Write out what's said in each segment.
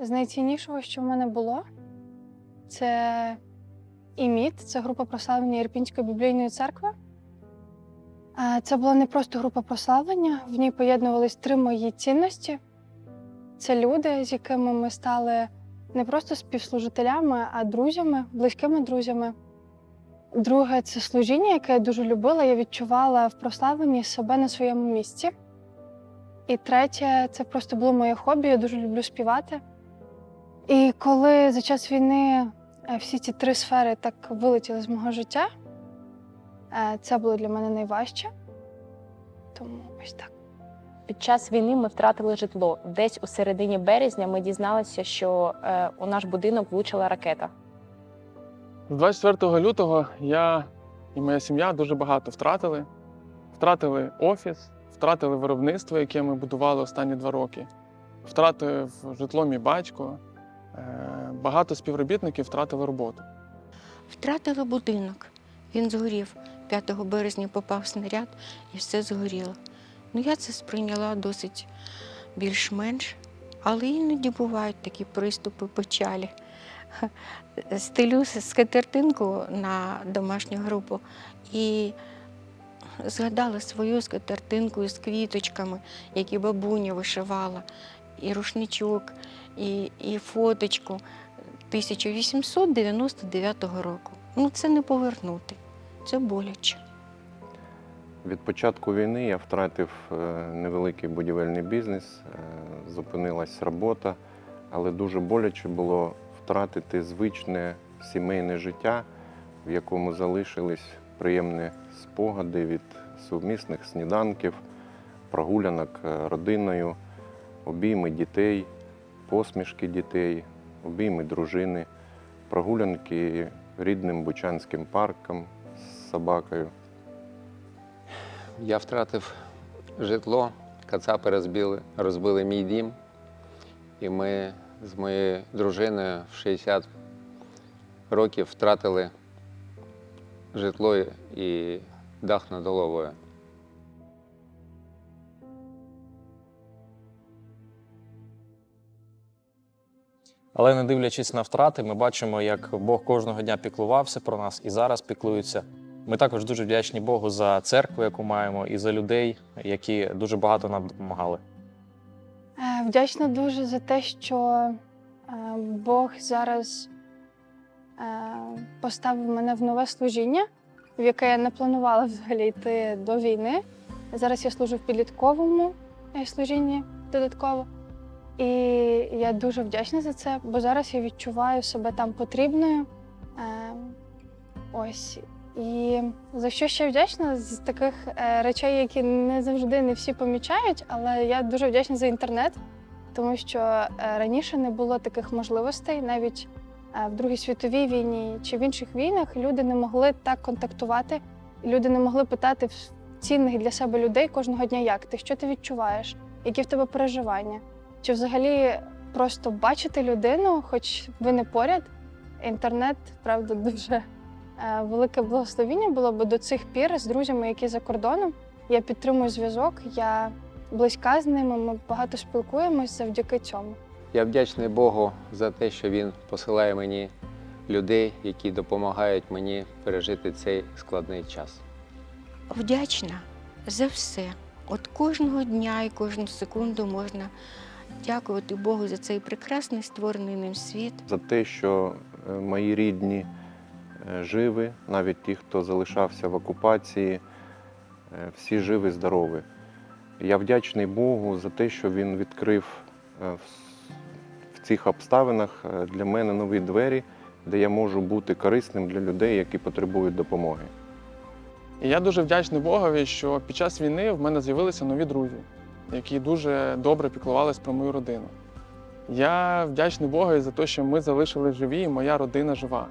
з найціннішого, що в мене було, це ІМІТ, це група прославлення Ірпінської біблійної церкви. Це була не просто група прославлення, в ній поєднувались три мої цінності. Це люди, з якими ми стали не просто співслужителями, а друзями, близькими друзями. Друге це служіння, яке я дуже любила. Я відчувала в прославленні себе на своєму місці. І третє це просто було моє хобі. Я дуже люблю співати. І коли за час війни е, всі ці три сфери так вилетіли з мого життя, е, це було для мене найважче. Тому ось так. Під час війни ми втратили житло. Десь у середині березня ми дізналися, що е, у наш будинок влучила ракета. З 24 лютого я і моя сім'я дуже багато втратили. Втратили офіс, втратили виробництво, яке ми будували останні два роки. Втратив житло мій батько. Е, Багато співробітників втратили роботу. Втратила будинок. Він згорів. 5 березня попав снаряд і все згоріло. Ну, я це сприйняла досить більш-менш, але іноді бувають такі приступи печалі. Стелю скатертинку на домашню групу і згадала свою скатертинку з квіточками, які бабуня вишивала, і рушничок, і, і фоточку 1899 року. Ну, це не повернути. Це боляче. Від початку війни я втратив е, невеликий будівельний бізнес, е, зупинилась робота, але дуже боляче було втратити звичне сімейне життя, в якому залишились приємні спогади від сумісних сніданків, прогулянок е, родиною, обійми дітей, посмішки дітей, обійми дружини, прогулянки рідним Бучанським парком з собакою. Я втратив житло, кацапи розбили, розбили мій дім. І ми з моєю дружиною в 60 років втратили житло і дах над головою. Але не дивлячись на втрати, ми бачимо, як Бог кожного дня піклувався про нас і зараз піклується. Ми також дуже вдячні Богу за церкву, яку маємо, і за людей, які дуже багато нам допомагали. Е, Вдячна дуже за те, що е, Бог зараз е, поставив мене в нове служіння, в яке я не планувала взагалі йти до війни. Зараз я служу в підлітковому служінні додатково. І я дуже вдячна за це, бо зараз я відчуваю себе там потрібною. Е, Ось. І за що ще вдячна з таких е, речей, які не завжди не всі помічають, але я дуже вдячна за інтернет, тому що е, раніше не було таких можливостей, навіть е, в Другій світовій війні чи в інших війнах люди не могли так контактувати, люди не могли питати цінних для себе людей кожного дня, як ти, що ти відчуваєш, які в тебе переживання, чи взагалі просто бачити людину, хоч ви не поряд. Інтернет, правда, дуже е, велике благословіння було, бо до цих пір з друзями, які за кордоном, я підтримую зв'язок, я близька з ними, ми багато спілкуємось завдяки цьому. Я вдячний Богу за те, що Він посилає мені людей, які допомагають мені пережити цей складний час. Вдячна за все. От кожного дня і кожну секунду можна дякувати Богу за цей прекрасний створений ним світ. за те, що е, мої рідні е, живі, навіть ті, хто залишався в окупації, е, всі живі, здорові. Я вдячний Богу за те, що Він відкрив в цих обставинах для мене нові двері, де я можу бути корисним для людей, які потребують допомоги. І я дуже вдячний Богові, що під час війни в мене з'явилися нові друзі, які дуже добре піклувались про мою родину. Я вдячний Богові за те, що ми залишились живі, і моя родина жива.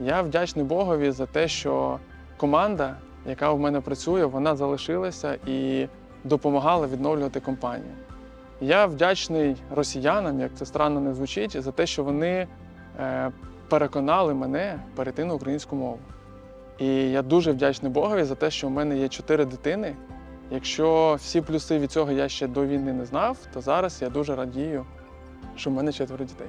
Я вдячний Богові за те, що команда, яка в мене працює, вона залишилася і допомагала відновлювати компанію. Я вдячний росіянам, як це странно не звучить, за те, що вони е, переконали мене перейти на українську мову. І я дуже вдячний Богові за те, що в мене є чотири дитини. Якщо всі плюси від цього я ще до війни не знав, то зараз я дуже радію що в мене четверо дітей.